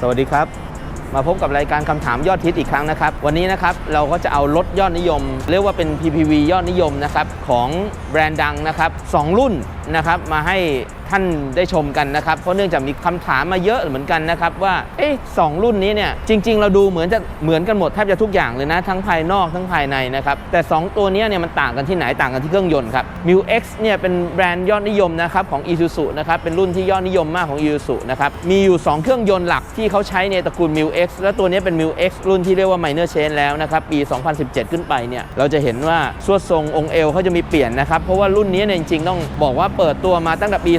สวัสดีครับ มาพบกับรายการคำถามยอดฮิตอีกครั้งนะครับ วันนี้นะครับเราก็จะเอารถยอดนิยม เรียกว่าเป็น PPV ยอดนิยมนะครับของแบรนด์ดังนะครับสองรุ่น นะครับมาให้ท่านได้ชมกันนะครับเพราะเนื่องจากมีคำถามมาเยอะเหมือนกันนะครับว่าเอ๊ะสองรุ่นนี้เนี่ยจริง ๆ เราดูเหมือนจะเหมือนกันหมดแทบจะทุกอย่างเลยนะทั้งภายนอกทั้งภายในนะครับแต่ 2 ตัวนี้เนี่ยมันต่างกันที่ไหนต่างกันที่เครื่องยนต์ครับ m u X เนี่ยเป็นแบรนด์ยอดนิยมนะครับของ Isuzu นะครับเป็นรุ่นที่ยอดนิยมมากของ Isuzu นะครับมีอยู่ 2 เครื่องยนต์หลักที่เขาใช้ในตระกูล m u X และตัวนี้เป็น m u X รุ่นที่เรียกว่า Minor Change แล้วนะครับปี 2017 ขึ้นไปเนี่ยเราจะเห็นว่าสวดทรงองค์เอวเขาจะมีเปลี่ยนนะครับเพราะว่ารุ่นนี้เนี่ยจริงๆต้องบอกว่าเปิดตัวมาตั้งแต่ปี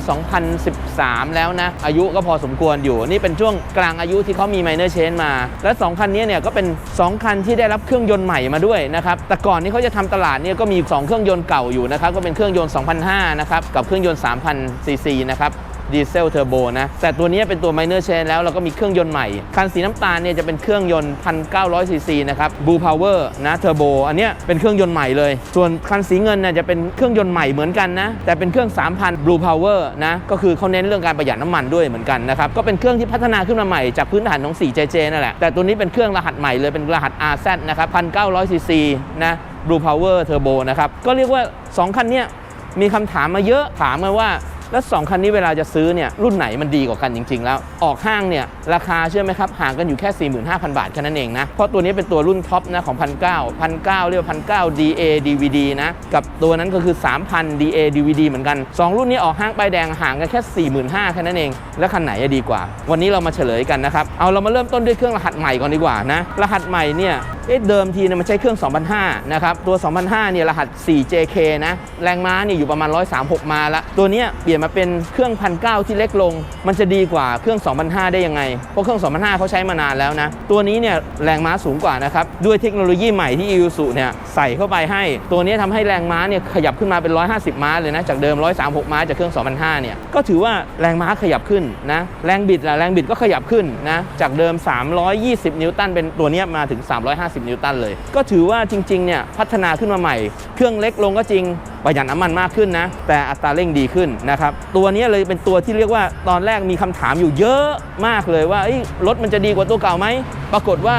2013 แล้วนะ อายุก็พอสมควรอยู่ นี่เป็นช่วงกลางอายุที่เขามี Minor Change มา และ 2 คันนี้เนี่ยก็เป็น 2 คันที่ได้รับเครื่องยนต์ใหม่มาด้วยนะครับ แต่ก่อนนี้เขาจะทำตลาดเนี่ยก็มี 2 เครื่องยนต์เก่าอยู่นะครับ ก็เป็นเครื่องยนต์ 2005 นะครับ กับเครื่องยนต์ 3,000 ซีซีนะครับ ดีเซลเทอร์โบนะ แต่ตัวนี้เป็นตัว minor change แล้วเราก็มีเครื่องยนต์ใหม่ คันสีน้ำตาลเนี่ยจะเป็นเครื่องยนต์ 1,900ซีซีนะครับ Blue Power นะเทอร์โบอันเนี้ยเป็นเครื่องยนต์ใหม่เลย ส่วนคันสีเงินเนี่ยจะเป็นเครื่องยนต์ใหม่เหมือนกันนะ แต่เป็นเครื่อง 3,000 Blue Power นะ ก็คือเขาเน้นเรื่องการประหยัดน้ำมันด้วยเหมือนกันนะครับ ก็เป็นเครื่องที่พัฒนาขึ้นมาใหม่จากพื้นฐานของ 4JJ นั่นแหละ แต่ตัวนี้เป็นเครื่องรหัสใหม่เลยเป็นรหัส RZ นะครับ1,900ซีซีนะ Blue Power Turbo นะครับ ก็เรียกว่า 2 คันเนี้ยมีคำถามมาเยอะถามมาว่า แล้ว 2 คันนี้เวลาจะซื้อเนี่ยรุ่นไหนมันดีกว่ากันจริง ๆ แล้ว ออกห้างเนี่ยราคาเชื่อไหมครับ ห่างกันอยู่แค่ 45,000 บาทแค่นั้นเองนะ เพราะตัวนี้เป็นตัวรุ่นท็อปนะของ 1,900 1,900เรียกว่า1,900 DA DVD นะ กับตัวนั้นก็คือ 3,000 DA DVD เหมือนกัน 2 รุ่นนี้ออกห้างป้ายแดงห่างกันแค่ 45,000แค่นั้นเอง แล้วคันไหนจะดีกว่า วันนี้เรามาเฉลยกันนะครับเอาเรามาเริ่มต้นด้วยเครื่องรหัสใหม่ก่อนดีกว่านะรหัสใหม่เนี่ย เอ๊ะเดิมทีเนี่ยมันใช้เครื่อง 2005 นะครับ ตัว 2005 เนี่ยรหัส 4JK นะ แรงม้าเนี่ยอยู่ประมาณ 136ม้าละ ตัวเนี้ยเปลี่ยนมาเป็นเครื่อง 1,900 ที่เล็กลง มันจะดีกว่าเครื่อง 2005 ได้ยังไง เพราะเครื่อง 2005 เขาใช้มานานแล้วนะ ตัวนี้เนี่ยแรงม้าสูงกว่านะครับ ด้วยเทคโนโลยีใหม่ที่ Isuzu เนี่ยใส่เข้าไปให้ ตัวนี้ทำให้แรงม้าเนี่ยขยับขึ้นมาเป็น 150 ม้าเลยนะ จากเดิม 136 ม้าจากเครื่อง 2005 เนี่ย ก็ถือว่าแรงม้าขยับขึ้นนะ แรงบิดละแรงบิดก็ขยับขึ้นนะ จากเดิม 320 นิวตันเป็นตัวนี้มาถึง 350นิวตันเลย ก็ถือว่าจริงๆเนี่ยพัฒนาขึ้นมาใหม่ เครื่องเล็กลงก็จริงประหยัดน้ำมันมากขึ้นนะ แต่อัตราเร่งดีขึ้นนะครับ ตัวนี้เลยเป็นตัวที่เรียกว่าตอนแรกมีคำถามอยู่เยอะมากเลยว่ารถมันจะดีกว่าตัวเก่าไหม ปรากฏว่า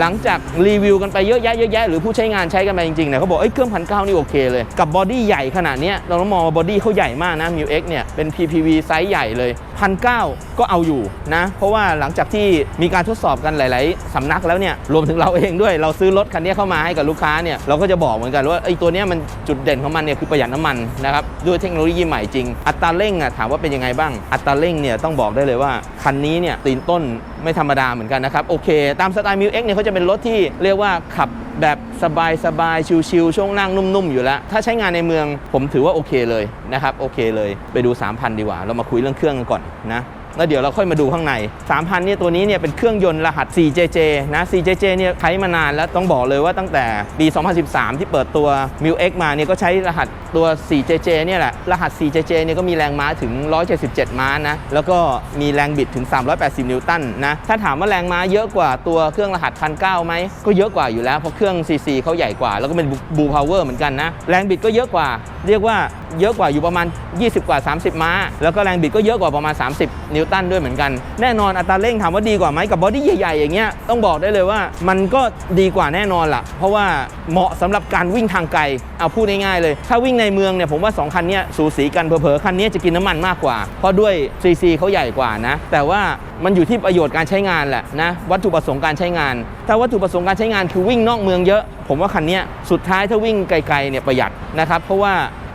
หลังจากรีวิวกันไปเยอะแยะเยอะแยะหรือผู้ใช้งานใช้กันไปจริงๆเนี่ยเขาบอกเอ้ยเครื่องพันเก้านี่โอเคเลย กับบอดี้ใหญ่ขนาดนี้เราต้องมองว่าบอดี้เขาใหญ่มากนะ m ิว X เนี่ยเป็น PPV ไซส์ใหญ่เลยพันเก้าก็เอาอยู่นะ เพราะว่าหลังจากที่มีการทดสอบกันหลาย ๆ สำนักแล้วเนี่ยรวมถึงเราเองด้วยเราซื้อรถคันนี้เข้ามาให้กับลูกค้าเนี่ยเราก็จะบอกเหมือนกันว่าไอ้ตัวเนี้ยมันจุดเด่นของมันเนี่ยคือประหยัดน้ำมันนะครับด้วยเทคโนโลยีใหม่จริง อัตราเร่งอะถามว่าเป็นยังไงบ้าง อัตราเร่งเนี่ยต้องบอกได้เลยว่าคันนี้เนี่ยตีนต้นไม่ธรรมดาเหมือนกันนะครับโอเค ตามสไตล์ m ิว X เนี่ยเขาจะเป็นรถที่เรียกว่าขับ แบบสบายสบายๆ ชิลๆ ช่วงนั่งนุ่มๆ อยู่แล้ว ถ้าใช้งานในเมืองผมถือว่าโอเคเลยนะครับ โอเคเลย ไปดู 3,000 ดีกว่า เรามาคุยเรื่องเครื่องกันก่อนนะ แล้วเดี๋ยวเราค่อยมาดูข้างใน 3,000เนี่ยตัวนี้เนี่ยเป็นเครื่องยนต์รหัส 4JJ นะ 4JJ เนี่ยใช้มานานแล้วต้องบอกเลยว่าตั้งแต่ปี 2013 ที่เปิดตัว m ิว X มาเนี่ยก็ใช้รหัสตัว 4JJ เนี่ยแหละ รหัส 4JJ เนี่ยก็มีแรงม้าถึง 177 ม้านะ แล้วก็มีแรงบิดถึง 380 นิวตันนะ ถ้าถามว่าแรงม้าเยอะกว่าตัวเครื่องรหัส1,900ไหม ก็เยอะกว่าอยู่แล้ว เพราะเครื่อง CC เขาใหญ่กว่า แล้วก็เป็นบูพาวเวอร์เหมือนกันนะ แรงบิดก็เยอะกว่า เรียกว่า เยอะกว่าอยู่ประมาณ 20 กว่า 30 ม้า แล้วก็แรงบิดก็เยอะกว่าประมาณ 30 นิวตันด้วยเหมือนกัน แน่นอนอัตราเร่งถามว่าดีกว่าไหมกับบอดี้ใหญ่ๆอย่างเงี้ยต้องบอกได้เลยว่ามันก็ดีกว่าแน่นอนล่ะ เพราะว่าเหมาะสำหรับการวิ่งทางไกลเอาพูดง่ายๆเลย ถ้าวิ่งในเมืองเนี่ยผมว่า 2 คันนี้สูสีกันเผลอๆคันนี้จะกินน้ำมันมากกว่า เพราะด้วยซีซีเขาใหญ่กว่านะ แต่ว่ามันอยู่ที่ประโยชน์การใช้งานแหละนะวัตถุประสงค์การใช้งาน ถ้าวัตถุประสงค์การใช้งานคือวิ่งนอกเมืองเยอะ ผมว่าคันนี้สุดท้ายถ้าวิ่งไกลๆเนี่ยประหยัดนะครับเพราะว่า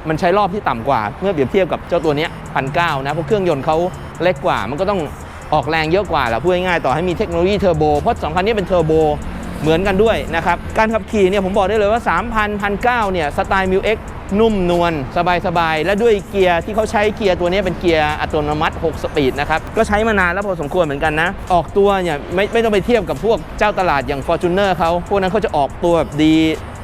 มันใช้รอบที่ต่ำกว่าเมื่อเปรียบเทียบกับเจ้าตัวนี้พันเก้านะเพราะเครื่องยนต์เขาเล็กกว่า มันก็ต้องออกแรงเยอะกว่าแหละพูดง่ายๆต่อให้มีเทคโนโลยีเทอร์โบเพราะสองคันนี้เป็นเทอร์โบเหมือนกันด้วยนะครับ การขับขี่เนี่ยผมบอกได้เลยว่า 3,000 1,900เนี่ยสไตล์มิวเอ็กนุ่มนวลสบายๆ และด้วยเกียร์ที่เขาใช้เกียร์ตัวนี้เป็นเกียร์อัตโนมัติ 6 สปีดนะครับ ก็ใช้มานานแล้วพอสมควรเหมือนกันนะ ออกตัวเนี่ยไม่ไม่ต้องไปเทียบกับพวกเจ้าตลาดอย่าง f o r t u n e r เขาพวกนั้นเขาจะออกตัวแบบดี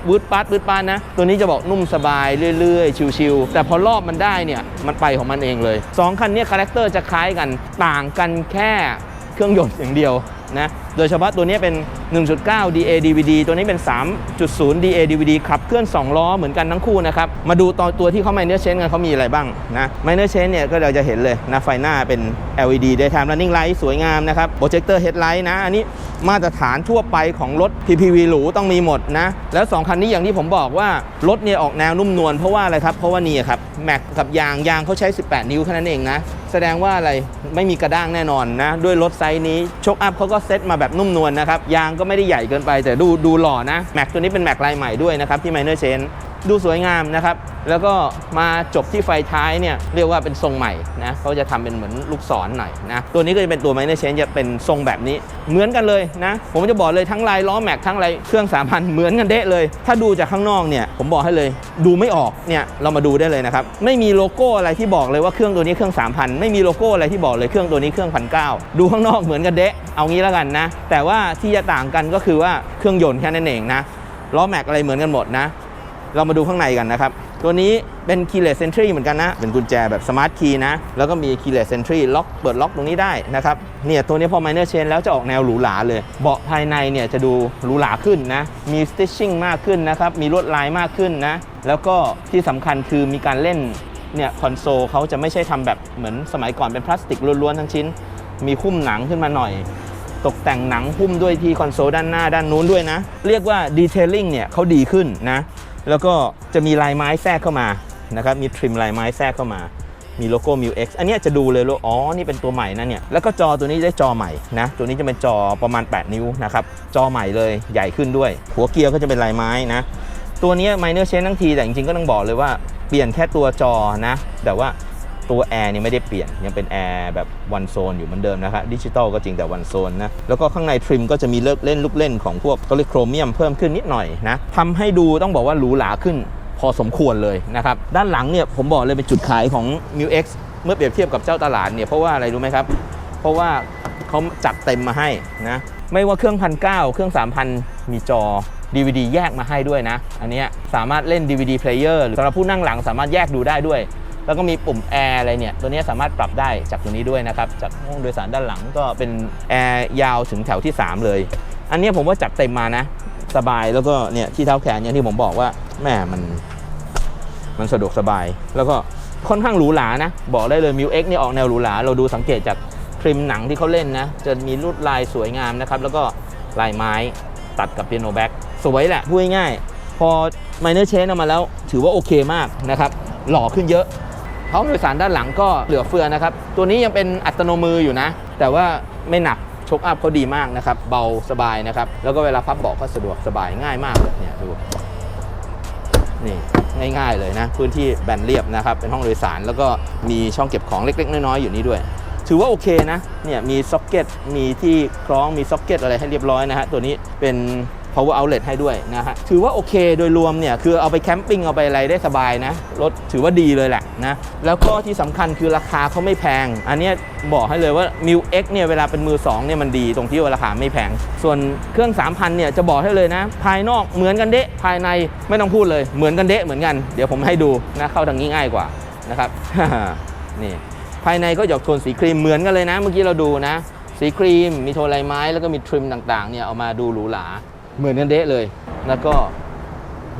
วืดปัดวืดปานนะ ตัวนี้จะบอกนุ่มสบายเรื่อยๆ ชิวๆแต่พอรอบมันได้เนี่ย มันไปของมันเองเลย 2 คันเนี้คาแรคเตอร์จะคล้ายกันต่างกันแค่เครื่องยนต์อย่างเดียวนะ โดยเฉพาะตัวนี้เป็น 1.9 DA DVD ตัวนี้เป็น 3.0 DA DVD ขับเคลื่อน 2 ล้อเหมือนกันทั้งคู่นะครับ มาดูตอนตัวที่เขา minor change กันเขามีอะไรบ้างนะ minor change เนี่ยก็เราจะเห็นเลยนะไฟหน้าเป็น LED daytime running light สวยงามนะครับ projector headlight นะ อันนี้มาตรฐานทั่วไปของรถ PPV หรูต้องมีหมดนะ แล้ว 2 คันนี้อย่างที่ผมบอกว่ารถเนี่ยออกแนวนุ่มนวลเพราะว่าอะไรครับเพราะว่านี่ครับแม็กกับยางยางเขาใช้ 18 นิ้วแค่นั้นเองนะ แสดงว่าอะไรไม่มีกระด้างแน่นอนนะ ด้วยรถไซส์นี้โชคอัพเขาก็เซตมาแบบนุ่มนวลนะครับ ยางก็ไม่ได้ใหญ่เกินไป แต่ดูดูหล่อนะแม็กตัวนี้เป็นแม็กลายใหม่ด้วยนะครับ ที่ Minor Change ดูสวยงามนะครับ แล้วก็มาจบที่ไฟท้ายเนี่ยเรียกว่าเป็นทรงใหม่นะเขาจะทำเป็นเหมือนลูกศรหน่อยนะ ตัวนี้ก็จะเป็นตัว Minor Change จะเป็นทรงแบบนี้ เหมือนกันเลยนะ ผมจะบอกเลยทั้งลายล้อแม็กทั้งลายเครื่อง3,000เหมือนกันเดะเลย ถ้าดูจากข้างนอกเนี่ยผมบอกให้เลย ดูไม่ออกเนี่ยเรามาดูได้เลยนะครับไม่มีโลโก้อะไรที่บอกเลยว่าเครื่องตัวนี้เครื่อง3,000ไไม่มีโลโก้อะไรที่บอกเลยเครื่องตัวนี้เครื่อง1,900ดูข้างนอกเหมือนกันเดะเอางี้แล้วกันนะ แต่ว่าที่จะต่างกันก็คือว่าเครื่องยนต์แค่นั้นเองนะล้อแม็กอะไรเหมือนกันหมดนะ เรามาดูข้างในกันนะครับ ตัวนี้เป็น keyless entry เหมือนกันนะ เป็นกุญแจแบบ smart key นะ แล้วก็มี keyless entry ล็อกเปิดล็อกตรงนี้ได้นะครับ เนี่ยตัวนี้พอ minor change แล้วจะออกแนวหรูหราเลย เบาะภายในเนี่ยจะดูหรูหราขึ้นนะ มี stitching มากขึ้นนะครับ มีลวดลายมากขึ้นนะ แล้วก็ที่สำคัญคือมีการเล่น เนี่ยคอนโซลเขาจะไม่ใช่ทำแบบเหมือนสมัยก่อนเป็นพลาสติกล้วนๆทั้งชิ้น มีหุ้มหนังขึ้นมาหน่อย ตกแต่งหนังหุ้มด้วยที่คอนโซลด้านหน้าด้านนู้นด้วยนะ เรียกว่าดีเทลลิ่งเนี่ยเขาดีขึ้นนะแล้วก็จะมีลายไม้แทรกเข้ามานะครับมีทริมลายไม้แทรกเข้ามามีโลโก้ m ิ X อันนี้จะดูเลยว่าอ๋อ นี่เป็นตัวใหม่นะเนี่ย แล้วก็จอตัวนี้ได้จอใหม่นะ ตัวนี้จะเป็นจอประมาณ 8 นิ้วนะครับ จอใหม่เลย ใหญ่ขึ้นด้วย หัวเกียร์ก็จะเป็นลายไม้นะ ตัวนี้ไมเนอร์เชนทั้งที แต่จริงๆ ก็ต้องบอกเลยว่าเปลี่ยนแค่ตัวจอนะ แต่ว่าตัวแอร์นี่ไม่ได้เปลี่ยน ยังเป็นแอร์แบบวันโซนอยู่เหมือนเดิมนะครับดิจิตอลก็จริงแต่วันโซนนะ แล้วก็ข้างในทริมก็จะมีเลิกเล่นลูกเล่นของพวกก็เรียกโครเมียมเพิ่มขึ้นนิดหน่อยนะทำให้ดูต้องบอกว่าหรูหราขึ้นพอสมควรเลยนะครับ ด้านหลังเนี่ยผมบอกเลยเป็นจุดขายของ m u X เมื่อเปรียบเทียบกับเจ้าตลาดเนี่ยเพราะว่าอะไรรู้ไหมครับ เพราะว่าเขาจัดเต็มมาให้นะไม่ว่าเครื่องพันเเครื่อง3,000 มีจอ DVD แยกมาให้ด้วยนะ อันนี้สามารถเล่น DVD player หรือสำหรับผู้นั่งหลังสามารถแยกดูได้ด้วย แล้วก็มีปุ่มแอร์อะไรเนี่ย ตัวนี้สามารถปรับได้จากตัวนี้ด้วยนะครับ จากห้องโดยสารด้านหลังก็เป็นแอร์ยาวถึงแถวที่ 3 เลย อันนี้ผมว่าจัดเต็มมานะ สบายแล้วก็เนี่ยที่เท้าแขนอย่างที่ผมบอกว่าแม่มันมันสะดวกสบาย แล้วก็ค่อนข้างหรูหรานะ บอกได้เลยมิวเอ็กนี่ออกแนวหรูหราเราดูสังเกตจากทริมหนังที่เขาเล่นนะ จะมีลวดลายสวยงามนะครับ แล้วก็ลายไม้ ตัดกับเปียโนแบ็กสวยแหละพูดง่ายๆพอ Minor Change ออกมาแล้ว ถือว่าโอเคมากนะครับ หล่อขึ้นเยอะท้องโดยสารด้านหลังก็เหลือเฟือนะครับ ตัวนี้ยังเป็นอัตโนมืออยู่นะ แต่ว่าไม่หนักชกอัพเขาดีมากนะครับ เบาสบายนะครับ แล้วก็เวลาพับเบาะก็สะดวกสบายง่ายมากเลยเนี่ยดูนี่ง่ายๆเลยนะ พื้นที่แบนเรียบนะครับ เป็นห้องโดยสารแล้วก็มีช่องเก็บของเล็ก ๆ น้อยๆอยู่นี่ด้วย ถือว่าโอเคนะเนี่ยมีซ็อกเก็ตมีที่คล้องมีซ็อกเก็ตอะไรให้เรียบร้อยนะฮะตัวนี้เป็น power outlet ให้ด้วยนะฮะถือว่าโอเคโดยรวมเนี่ยคือเอาไปแคมปิ้งเอาไปอะไรได้สบายนะรถถือว่าดีเลยแหละนะแล้วก็ที่สำคัญคือราคาเขาไม่แพง อันเนี้ยบอกให้เลยว่า m ิ X เนี่ยเวลาเป็นมือ2เนี่ยมันดีตรงที่ว่าราคาไม่แพง ส่วนเครื่อง 3,000เนี่ยจะบอกให้เลยนะ ภายนอกเหมือนกันเดะภายในไม่ต้องพูดเลยเหมือนกันเดะเหมือนกันเดี๋ยวผมให้ดูนะเข้าทางนี้ง่ายกว่านะครับนี่ ภายในก็หยอกโทนสีครีมเหมือนกันเลยนะ เมื่อกี้เราดูนะ สีครีมมีโทนลายไม้แล้วก็มีทริมต่างๆเนี่ยเอามาดูหรูหราเหมือนกันเดะเลย แล้วก็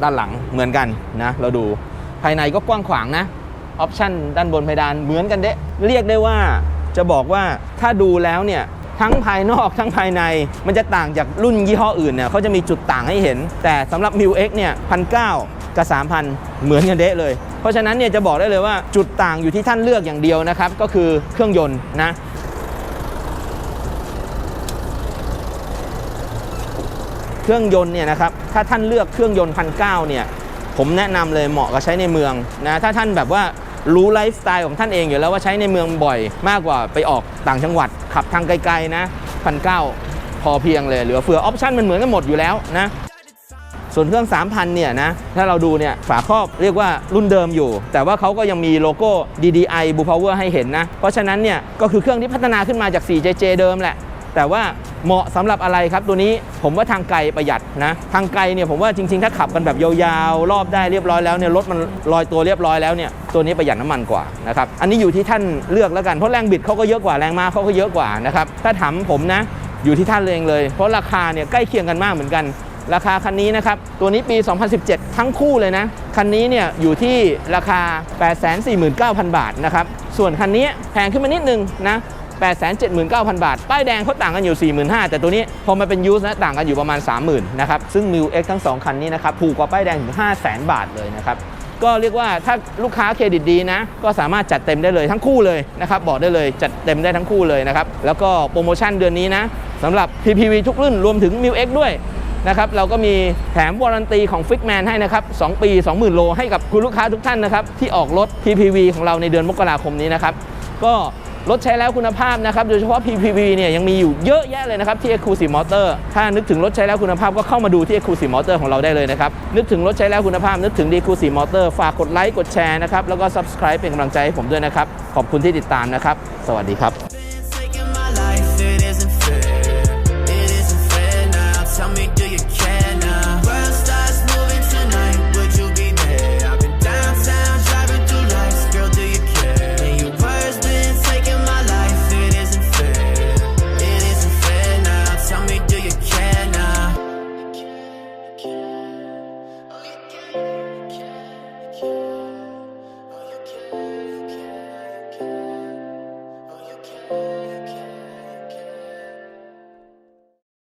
ด้านหลังเหมือนกันนะ เราดูภายในก็กว้างขวางนะออปชันด้านบนเพดานเหมือนกันเดะเรียกได้ว่าจะบอกว่าถ้าดูแล้วเนี่ยทั้งภายนอกทั้งภายในมันจะต่างจากรุ่นยี่ห้ออื่นเนี่ยเขาจะมีจุดต่างให้เห็น แต่สำหรับ m ิ X เนี่ยพันเกับ 3,000 เหมือนกันเดะเลย เพราะฉะนั้นเนี่ยจะบอกได้เลยว่าจุดต่างอยู่ที่ท่านเลือกอย่างเดียวนะครับ ก็คือเครื่องยนต์นะเครื่องยนต์เนี่ยนะครับ ถ้าท่านเลือกเครื่องยนต์พันเเนี่ย ผมแนะนำเลยเหมาะกับใช้ในเมืองนะ ถ้าท่านแบบว่ารู้ไลฟ์สไตล์ของท่านเองอยู่แล้วว่าใช้ในเมืองบ่อยมากกว่าไปออกต่างจังหวัด ขับทางไกลๆนะพันเพอเพียงเลยเหลือเฟือออปชันมันเหมือนกันหมดอยู่แล้วนะ ส่วนเครื่อง 3,000 เนี่ยนะถ้าเราดูเนี่ยฝาครอบเรียกว่ารุ่นเดิมอยู่ แต่ว่าเขาก็ยังมีโลโก้ DDI BuPower ให้เห็นนะ เพราะฉะนั้นเนี่ยก็คือเครื่องที่พัฒนาขึ้นมาจาก 4JJ เดิมแหละ แต่ว่าเหมาะสำหรับอะไรครับ ตัวนี้ผมว่าทางไกลประหยัดนะ ทางไกลเนี่ยผมว่าจริงๆ ถ้าขับกันแบบยาวๆ รอบได้เรียบร้อยแล้วเนี่ยรถมันลอยตัวเรียบร้อยแล้วเนี่ยตัวนี้ประหยัดน้ำมันกว่านะครับอันนี้อยู่ที่ท่านเลือกแล้วกันเพราะแรงบิดเขาก็เยอะกว่าแรงม้าเขาก็เยอะกว่านะครับถ้าถามผมนะอยู่ที่ท่านเองเลย เพราะราคาเนี่ยใกล้เคียงกันมากเหมือนกัน ราคาคันนี้นะครับ ตัวนี้ปี 2017 ทั้งคู่เลยนะ คันนี้เนี่ยอยู่ที่ราคา 849,000 บาทนะครับ ส่วนคันนี้แพงขึ้นมานิดนึงนะ879,000 บาท ป้ายแดงเขาต่างกันอยู่ 45,000 แต่ตัวนี้พอมาเป็นยูสนะต่างกันอยู่ประมาณ 30,000 นะครับ ซึ่ง m ิว X ทั้ง 2 คันนี้นะครับถูกกว่าป้ายแดงถึง 500,000 บาทเลยนะครับก็เรียกว่าถ้าลูกค้าเครดิตดีนะ ก็สามารถจัดเต็มได้เลยทั้งคู่เลยนะครับ บอกได้เลยจัดเต็มได้ทั้งคู่เลยนะครับ แล้วก็โปรโมชั่นเดือนนี้นะสำหรับ PPV ทุกรุ่นรวมถึง m ิว X ด้วย นะครับเราก็มีแถมวารันตีของ f i กแมนให้นะครับ 2 ปี 20,000 โลให้กับคุณลูกค้าทุกท่านนะครับ ที่ออกรถ PPV ของเราในเดือนมกราคมนี้นะครับ ก็รถใช้แล้วคุณภาพนะครับ โดยเฉพาะ PPV เนี่ยยังมีอยู่เยอะแยะเลยนะครับที่ Exclusive Motor ถ้านึกถึงรถใช้แล้วคุณภาพก็เข้ามาดูที่ Exclusive Motor ของเราได้เลยนะครับ นึกถึงรถใช้แล้วคุณภาพ นึกถึง Exclusive Motor ฝากกดไลค์กดแชร์นะครับแล้วก็ Subscribe เป็นกำลังใจให้ผมด้วยนะครับขอบคุณที่ติดตามนะครับ สวัสดีครับ